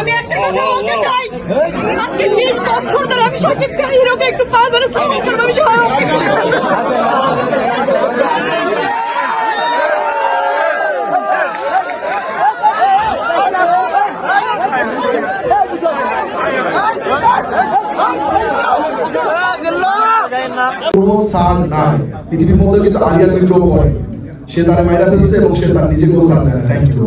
আমি একটা কথা বলতে চাই। আজকে তিন বছর ধরে আমি সাকিব খান একটু পা ধরে করব আমি সবাই অপেক্ষা করছি। কোনো সার নাই। পৃথিবীর মধ্যে কিন্তু আরিয়ান মিত্র করে। সে তার মাইরা ফেলছে এবং সে তার নিজে কোনো সার নেয় থ্যাংক ইউ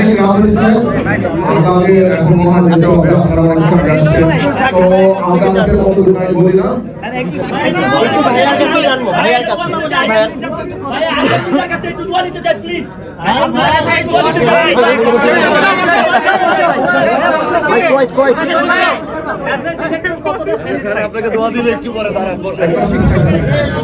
অনেক রাত হয়েছে। আমাকে এখন মহা যেতে হবে আপনারা অনেক আসছেন তো আমরা আজকে কত নাই বলি না। আমাদের প্রডিউসার শাহরুখ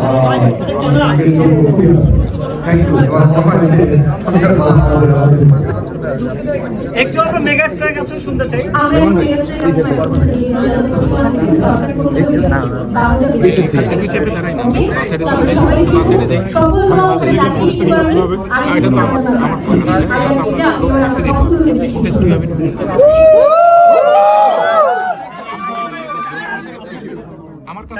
আর একটু আমরা মেগাস্টার কাছে শুনতে চাই। যায়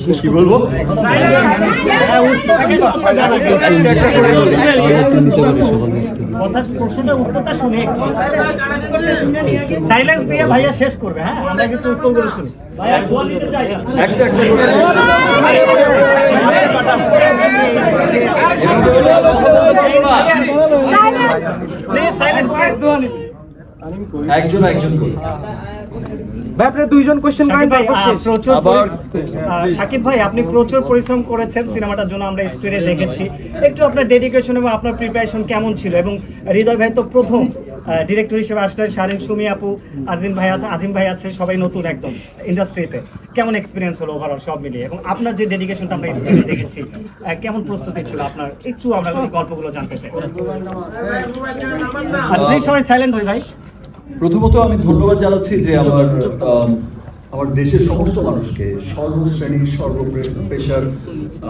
কি বলব? সাইলেন্স দিয়ে ভাইয়া শেষ করবে হ্যাঁ? আমরা কিন্তু উত্তরগুলো শুনি। ভাইয়া গোয়া দিতে চাই। একটা করে। একজন একজন করে। ভাই আপনার দুইজন কোশ্চেন করেন ভাই। প্রচুর সাকিব ভাই আপনি প্রচুর পরিশ্রম করেছেন সিনেমাটার জন্য আমরা স্ক্রিনে দেখেছি। একটু আপনার ডেডিকেশন এবং আপনার প্রিপারেশন কেমন ছিল? এবং হৃদয় ভাই তো প্রথম ডিরেক্টর হিসেবে আসলেন শারিন সুমি আপু আজিম ভাই আছে আজিম ভাই আছে সবাই নতুন একদম ইন্ডাস্ট্রিতে কেমন এক্সপিরিয়েন্স হলো ওভারঅল সব মিলিয়ে? এবং আপনার যে ডেডিকেশনটা আমরা স্ক্রিনে দেখেছি কেমন প্রস্তুতি ছিল আপনার? একটু আমরা গল্পগুলো জানতে চাই। আর প্লিজ সবাই সাইলেন্ট হই ভাই। প্রথমত আমি ধন্যবাদ জানাচ্ছি যে আমার আম, আমার দেশের সমস্ত মানুষকে সর্বশ্রেণীর সর্বপেশার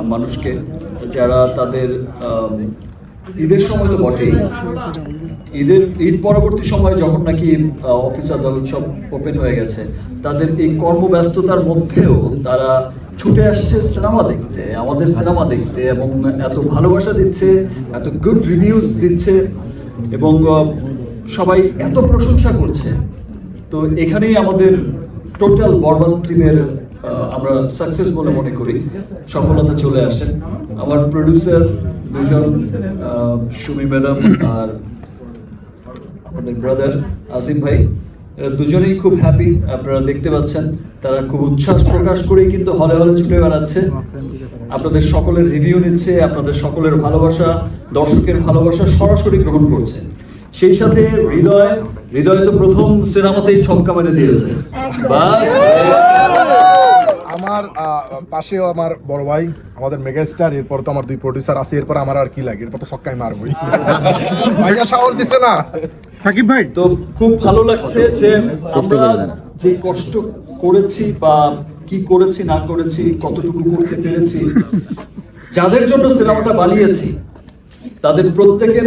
মানুষকে যারা তাদের ঈদের সময় তো বটেই। ঈদের ঈদ পরবর্তী সময় যখন নাকি অফিস আদালত সব ওপেন হয়ে গেছে তাদের এই কর্মব্যস্ততার মধ্যেও তারা ছুটে আসছে সিনেমা দেখতে আমাদের সিনেমা দেখতে এবং এত ভালোবাসা দিচ্ছে এত গুড রিভিউজ দিচ্ছে এবং সবাই এত প্রশংসা করছে। তো এখানেই আমাদের টোটাল বরবাদ টিমের আমরা সাকসেস বলে মনে করি। সফলতা চলে আসে। আমার প্রডিউসার দুজন সুমি ম্যাডাম আর আমাদের ব্রাদার আসিম ভাই দুজনেই খুব হ্যাপি আপনারা দেখতে পাচ্ছেন। তারা খুব উচ্ছ্বাস প্রকাশ করেই কিন্তু হলে হলে ছুটে বেড়াচ্ছে। আপনাদের সকলের রিভিউ নিচ্ছে, আপনাদের সকলের ভালোবাসা, দর্শকের ভালোবাসা সরাসরি গ্রহণ করছে। সেই সাথে হৃদয় হৃদয় তো প্রথম সিনেমাতেই ছক্কা মেরে দিয়েছে। বাস। আমার পাশেও আমার বড় ভাই আমাদের মেগাস্টার এরপর তো আমার দুই প্রডিউসার আছে এরপর আমার আর কি লাগে? এরপর তো সক্কাই মারবই। ভাইয়া সাহস দিছে না? সাকিব ভাই। তো খুব ভালো লাগছে যে আমরা যে কষ্ট করেছি বা কি করেছি না করেছি কতটুকু করতে পেরেছি যাদের জন্য সিনেমাটা বানিয়েছি তাদের প্রত্যেকের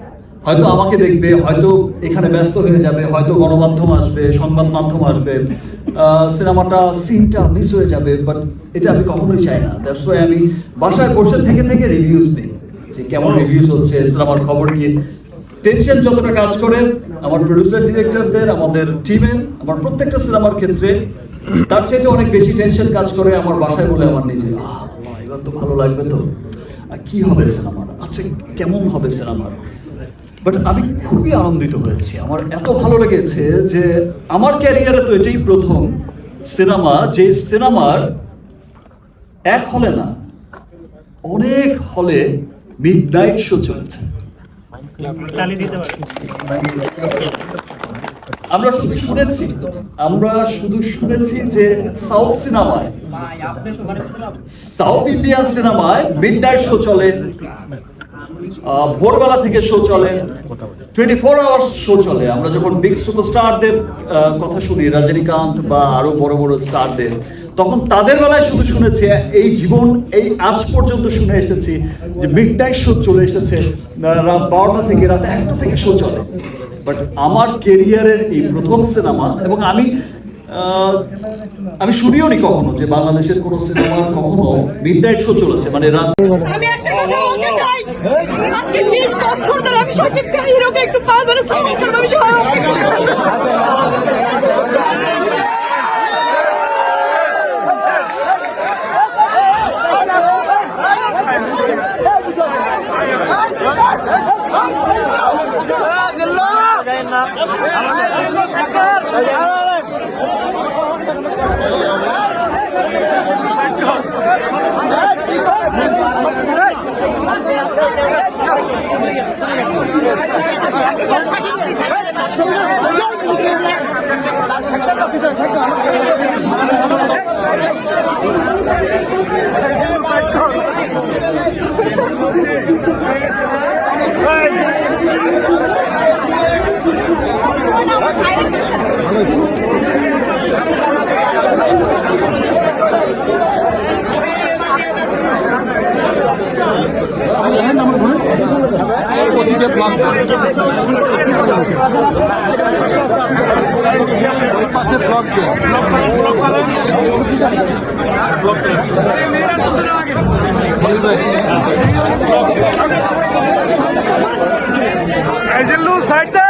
হয়তো আমাকে দেখবে, হয়তো এখানে ব্যস্ত হয়ে যাবে, হয়তো গণমাধ্যম আসবে, সংবাদ মাধ্যম আসবে সিনেমাটা, সিনটা মিস হয়ে যাবে বাট এটা আমি কখনোই চাই না। দ্যাটস ওয়াই আমি বাসায় বসে থেকে থেকে রিভিউজ দিই যে কেমন রিভিউজ হচ্ছে, সিনেমার খবর কি? টেনশন যতটা কাজ করে, আমার প্রডিউসার ডিরেক্টরদের আমাদের টিমের আমার প্রত্যেকটা সিনেমার ক্ষেত্রে, তার চাইতে অনেক বেশি টেনশন কাজ করে আমার বাসায় বলে আমার নিজে এবার তো ভালো লাগবে তো। কি হবে সিনেমার আচ্ছা কেমন হবে সিনেমার বাট আমি খুবই আনন্দিত হয়েছি। আমার এত ভালো লেগেছে যে আমার ক্যারিয়ারে তো এটাই প্রথম সিনেমা যে সিনেমার এক হলে না, অনেক হলে মিড নাইট শো চলেছে। আমরা শুধু শুনেছি, আমরা শুধু শুনেছি যে সাউথ সিনেমায় সাউথ ইন্ডিয়ান সিনেমায় মিড নাইট শো চলে। ভোরবেলা থেকে শো চলে। টোয়েন্টি ফোর আওয়ার্স শো চলে। আমরা যখন বিগ সুপারস্টারদের কথা শুনি, রজনীকান্ত বা আরও বড় বড় স্টারদের তখন তাদের বেলায় শুধু শুনেছি, এই জীবন, এই আজ পর্যন্ত শুনে এসেছি যে মিড নাইট শো চলে এসেছে রাত বারোটা থেকে রাত একটা থেকে শো চলে। বাট আমার কেরিয়ারের এই প্রথম সিনেমা এবং আমি আমি শুনিও নি কখনো যে বাংলাদেশের কোনো সিনেমার কখনো মিড নাইট শো চলেছে মানে রাত আমি একটা কথা বলতে চাই। আজকে বছর ধরে আমি হিরোকে একটু পা ধরে করব আমি সবাই ਬਣ ਗਿਆ করব। এই জিল্লু সাইড